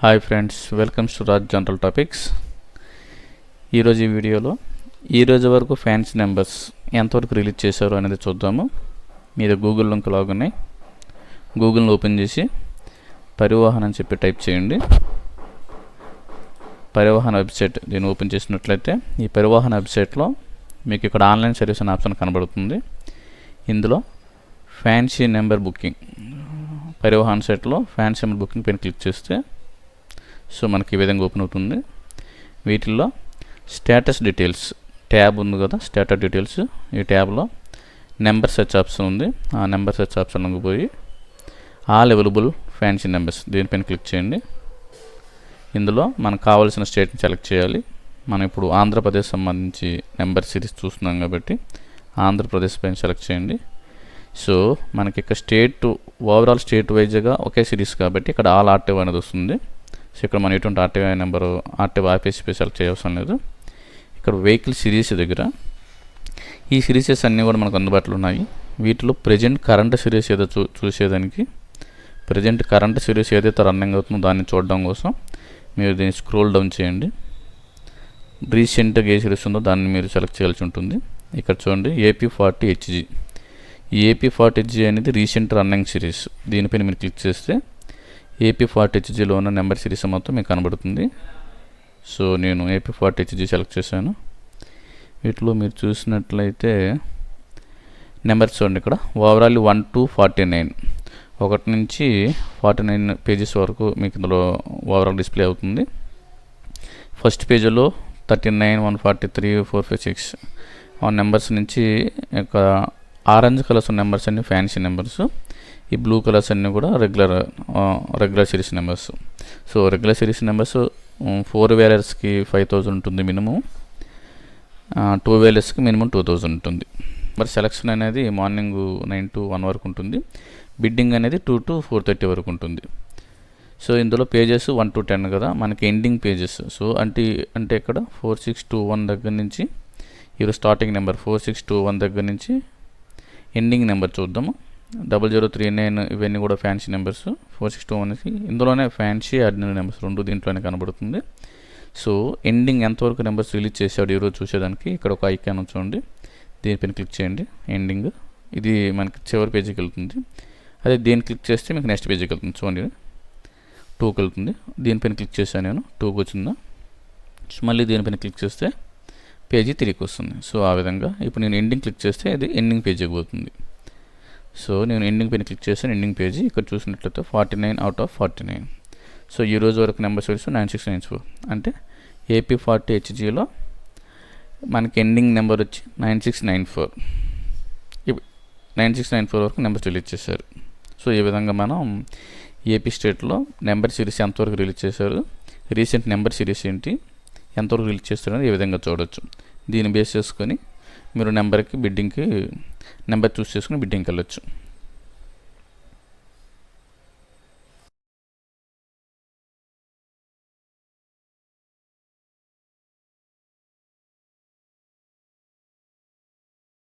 Hi friends welcomes to Raj general topics. ఈరోజు ఈ వీడియోలో ఈ రోజు వరకు ఫ్యాన్స్ నెంబర్స్ ఎంతవరకు రిలీజ్ చేశారు అనేది చూద్దాము. మీరు గూగుల్ లింక్ లాగున్నాయి. గూగుల్ని ఓపెన్ చేసి పరివాహన్ అని చెప్పి టైప్ చేయండి. పరివాహన్ వెబ్సైట్ దీన్ని ఓపెన్ చేసినట్లయితే ఈ పరివాహన్ వెబ్సైట్లో మీకు ఇక్కడ ఆన్లైన్ సర్వీస్ అనే ఆప్షన్ కనబడుతుంది. ఇందులో ఫ్యాన్సీ నెంబర్ బుకింగ్. పరివాహన్ సైట్లో ఫ్యాన్సీ నెంబర్ బుకింగ్ పైన క్లిక్ చేస్తే సో మనకి ఈ విధంగా ఓపెన్ అవుతుంది. వీటిల్లో స్టేటస్ డీటెయిల్స్ ట్యాబ్ ఉంది కదా స్టేటస్ డీటెయిల్స్ ఈ ట్యాబ్లో నెంబర్ సెర్చ్ ఆప్షన్ ఉంది. ఆ నెంబర్ సెర్చ్ ఆప్షన్ పోయి ఆల్ అవైలబుల్ ఫ్యాన్సీ నెంబర్స్ దీనిపైన క్లిక్ చేయండి. ఇందులో మనకు కావాల్సిన స్టేట్ని సెలెక్ట్ చేయాలి. మనం ఇప్పుడు ఆంధ్రప్రదేశ్ సంబంధించి నెంబర్ సిరీస్ చూస్తున్నాం కాబట్టి ఆంధ్రప్రదేశ్ పైన సెలెక్ట్ చేయండి. సో మనకి ఇక్కడ స్టేట్ ఓవరాల్ స్టేట్ వైజ్గా ఒకే సిరీస్ కాబట్టి ఇక్కడ ఆల్ ఆర్టివ్ అనేది వస్తుంది. సో ఇక్కడ మనం ఎటువంటి RTI number RTI office select చేయవసరం లేదు. ఇక్కడ వెహికల్ సిరీస్ దగ్గర ఈ సిరీసెస్ అన్నీ కూడా మనకు అందుబాటులో ఉన్నాయి. వీటిలో ప్రజెంట్ కరెంట్ సిరీస్ ఏదో చూ చూసేదానికి ప్రజెంట్ కరెంట్ సిరీస్ ఏదైతే రన్నింగ్ అవుతుందో దాన్ని చూడడం కోసం మీరు దీన్ని స్క్రోల్ డౌన్ చేయండి. రీసెంట్గా ఏ సిరీస్ ఉందో దాన్ని మీరు సెలెక్ట్ చేయాల్సి ఉంటుంది. ఇక్కడ చూడండి ఏపీ ఫార్టీ హెచ్జీ. ఈ ఏపీ ఫార్టీ హెచ్జీ అనేది రీసెంట్ రన్నింగ్ సిరీస్. దీనిపైన మీరు క్లిక్ చేస్తే ఏపీ ఫార్టీ హెచ్జీలో ఉన్న నెంబర్ సిరీస్ మొత్తం మీకు కనబడుతుంది. సో నేను ఏపీ ఫార్టీ హెచ్జీ సెలెక్ట్ చేశాను. వీటిలో మీరు చూసినట్లయితే నెంబర్స్ చూడండి ఇక్కడ. Overall one to forty nine. ఒకటి నుంచి ఫార్టీ నైన్ పేజెస్ వరకు మీకు ఇందులో ఓవరాల్ డిస్ప్లే అవుతుంది. ఫస్ట్ పేజీలో thirty nine one forty three four five six ఆ నెంబర్స్ నుంచి ఇక ఆరెంజ్ కలర్స్ నెంబర్స్ అన్ని ఫ్యాన్సీ నెంబర్స్. ఈ బ్లూ కలర్స్ అన్నీ కూడా regular regular series numbers so regular series numbers four వేలర్స్కి five thousand ఉంటుంది మినిమం టూ వేలర్స్కి మినిమం టూ థౌజండ్ ఉంటుంది. మరి సెలక్షన్ అనేది మార్నింగ్ నైన్ టు వన్ వరకు ఉంటుంది. బిడ్డింగ్ అనేది టూ టు ఫోర్ థర్టీ వరకు ఉంటుంది. సో ఇందులో పేజెస్ వన్ టు టెన్ కదా మనకి ఎండింగ్ పేజెస్ సో అంటే అంటే ఇక్కడ ఫోర్ సిక్స్ టూ వన్ దగ్గర నుంచి ఈరోజు starting number four six two one దగ్గర నుంచి ఎండింగ్ నెంబర్ చూద్దాము. డబల్ జీరో త్రీ నైన్ ఇవన్నీ కూడా fancy numbers four six two అనేసి ఇందులోనే ఫ్యాన్సీ ఆర్డినరీ నెంబర్స్ రెండు దీంట్లోనే కనబడుతుంది. సో ఎండింగ్ ఎంతవరకు నెంబర్స్ రిలీజ్ చేశాడు ఈరోజు చూసేదానికి ఇక్కడ ఒక ఐకాన్ చూడండి. దీనిపైన క్లిక్ చేయండి. ఎండింగ్ ఇది మనకి చివరి పేజీకి వెళ్తుంది. అదే దీన్ని క్లిక్ చేస్తే మీకు నెక్స్ట్ పేజీకి వెళ్తుంది. చూడండి. టూకి వెళ్తుంది. దీనిపైన క్లిక్ చేశాను నేను. టూకి వచ్చిందా? సో మళ్ళీ దీనిపైన క్లిక్ చేస్తే పేజీ తిరిగి వస్తుంది. సో ఆ విధంగా ఇప్పుడు నేను ఎండింగ్ క్లిక్ చేస్తే అది ఎండింగ్ పేజీకి పోతుంది. సో నేను ఎండింగ్ పైన క్లిక్ చేస్తాను ఎండింగ్ పేజీ ఇక్కడ చూసినట్లయితే forty nine out of forty nine so ఈ రోజు వరకు నెంబర్స్ వచ్చి నైన్ సిక్స్ నైన్ ఫోర్ అంటే ఏపీ ఫార్టీ హెచ్జీలో మనకి ఎండింగ్ నెంబర్ వచ్చి nine six nine four nine six nine four వరకు నెంబర్స్ రిలీజ్ చేశారు. సో ఈ విధంగా మనం ఏపీ స్టేట్లో నెంబర్ సిరీస్ ఎంతవరకు రిలీజ్ చేశారు రీసెంట్ నెంబర్ సిరీస్ ఏంటి ఎంతవరకు రిలీజ్ చేస్తారని ఈ విధంగా చూడొచ్చు. దీన్ని బేస్ చేసుకొని మీరు నెంబర్కి బిడ్డింగ్కి నెంబర్ చూస్ చేసుకుని బిడ్డింగ్కి వెళ్ళొచ్చు